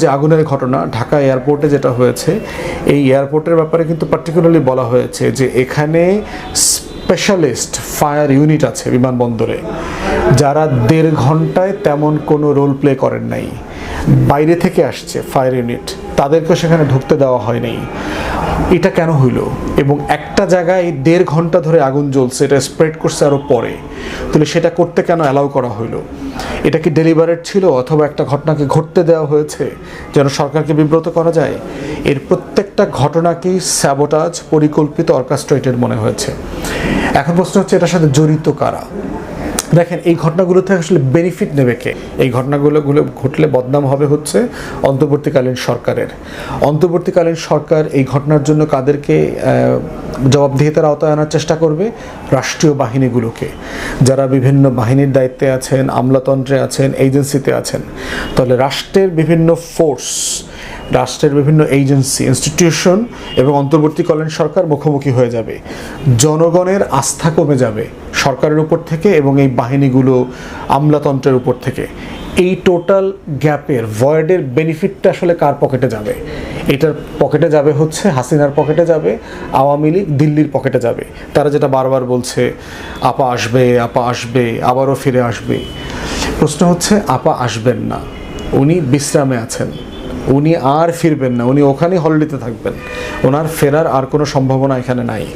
যে আগুনের ঘটনা ঢাকা এয়ারপোর্টে যেটা হয়েছে, এই এয়ারপোর্টের ব্যাপারে কিন্তু পার্টিকুলারলি বলা হয়েছে যে এখানে স্পেশালিস্ট ফায়ার ইউনিট আছে বিমানবন্দরে, যারা দেড় ঘন্টায় তেমন কোনো রোল প্লে করেন নাই। বাইরে থেকে আসছে ফায়ার ইউনিট তাদেরকেও সেখানে ঢুকতে দেওয়া হয়নি। এটা কেন হইল? এবং একটা জায়গায় দেড় ঘণ্টা ধরে আগুন জ্বলছে, এটা স্প্রেড করছে আরও পরে। তাহলে সেটা করতে কেন অ্যালাউ করা হইল? এটা কি ডেলিভারেট ছিল অথবা একটা ঘটনাকে ঘটতে দেওয়া হয়েছে যেন সরকারকে বিব্রত করা যায়? এর প্রত্যেকটা ঘটনাকেই স্যাবোটাজ পরিকল্পিত অর্কাস্ট্রেটেড মনে হয়েছে। এখন প্রশ্ন হচ্ছে, এটার সাথে জড়িত কারা? দেখেন, এই ঘটনাগুলো থেকে আসলে বেনিফিট নেবে কে? এই ঘটনাগুলো গুলো ঘটলে বদনাম হবে হচ্ছে অন্তর্বর্তীকালীন সরকারের। অন্তর্বর্তীকালীন সরকার এই ঘটনার জন্য কাদেরকে জবাবদিহিতার আওতায় আনার চেষ্টা করবে রাষ্ট্রীয় বাহিনীগুলোকে। যারা বিভিন্ন বাহিনীর দায়িত্বে আছেন, আমলাতন্ত্রে আছেন, এজেন্সিতে আছেন, তাহলে রাষ্ট্রের বিভিন্ন ফোর্স, রাষ্ট্রের বিভিন্ন এজেন্সি, ইনস্টিটিউশন এবং অন্তর্বর্তীকালীন সরকার মুখোমুখি হয়ে যাবে। জনগণের আস্থা কমে যাবে সরকারের উপর থেকে এবং এই বাহিনীগুলো আমলাতন্ত্রের উপর থেকে। এই টোটাল গ্যাপের ভয়েডের বেনিফিটটা আসলে কার পকেটে যাবে? এটার পকেটে যাবে হচ্ছে হাসিনার পকেটে যাবে, আওয়ামী লীগ দিল্লির পকেটে যাবে। তারা যেটা বারবার বলছে, আপা আসবে আপা আসবে, আবারও ফিরে আসবে। প্রশ্ন হচ্ছে, আপা আসবেন না, উনি বিশ্রামে আছেন। উনি আর ফিরবেন না, উনি ওখানেই হলিডেতে থাকবেন। ওনার ফেরার আর কোনো সম্ভাবনা এখানে নাই।